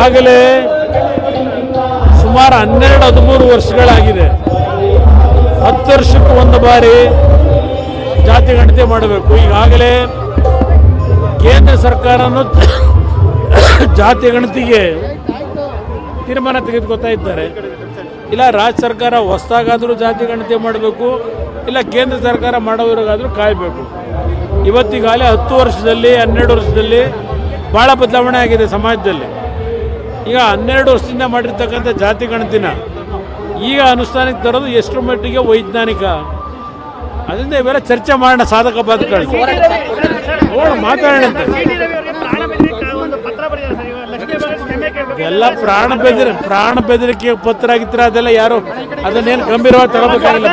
ಈಗಾಗಲೇ ಸುಮಾರು ಹನ್ನೆರಡು ಹದಿಮೂರು ವರ್ಷಗಳಾಗಿದೆ. ಹತ್ತು ವರ್ಷಕ್ಕೆ ಒಂದು ಬಾರಿ ಜಾತಿ ಗಣತಿ ಮಾಡಬೇಕು. ಈಗಾಗಲೇ ಕೇಂದ್ರ ಸರ್ಕಾರನು ಜಾತಿ ಗಣತಿಗೆ ತೀರ್ಮಾನ ತೆಗೆದುಕೊತಾ ಇದ್ದಾರೆ. ಇಲ್ಲ ರಾಜ್ಯ ಸರ್ಕಾರ ಹೊಸದಾಗಾದರೂ ಜಾತಿ ಗಣತಿ ಮಾಡಬೇಕು, ಇಲ್ಲ ಕೇಂದ್ರ ಸರ್ಕಾರ ಮಾಡೋವ್ರಿಗಾದರೂ ಕಾಯಬೇಕು. ಇವತ್ತಿಗಾಗಲೇ ಹತ್ತು ವರ್ಷದಲ್ಲಿ, ಹನ್ನೆರಡು ವರ್ಷದಲ್ಲಿ ಭಾಳ ಬದಲಾವಣೆ ಆಗಿದೆ ಸಮಾಜದಲ್ಲಿ. ಈಗ ಹನ್ನೆರಡು ವರ್ಷದಿಂದ ಮಾಡಿರ್ತಕ್ಕಂಥ ಜಾತಿ ಗಣತಿನ ಈಗ ಅನುಷ್ಠಾನಕ್ಕೆ ತರೋದು ಎಷ್ಟು ಮಟ್ಟಿಗೆ ವೈಜ್ಞಾನಿಕ? ಅದರಿಂದ ಇವೆಲ್ಲ ಚರ್ಚೆ ಮಾಡೋಣ ಸಾಧಕ ಬಾಧಕಗಳು ನೋಡೋಣ ಮಾತಾಡೋಣಂತೆ ಎಲ್ಲ ಪ್ರಾಣ ಬೆದರಿ, ಪ್ರಾಣ ಬೆದರಿಕೆ ಪತ್ರ ಆಗಿತ್ತರ ಅದೆಲ್ಲ ಯಾರು ಅದನ್ನೇನು ಗಂಭೀರವಾಗಿ ತಗೋಬೇಕಾಗಿಲ್ಲ.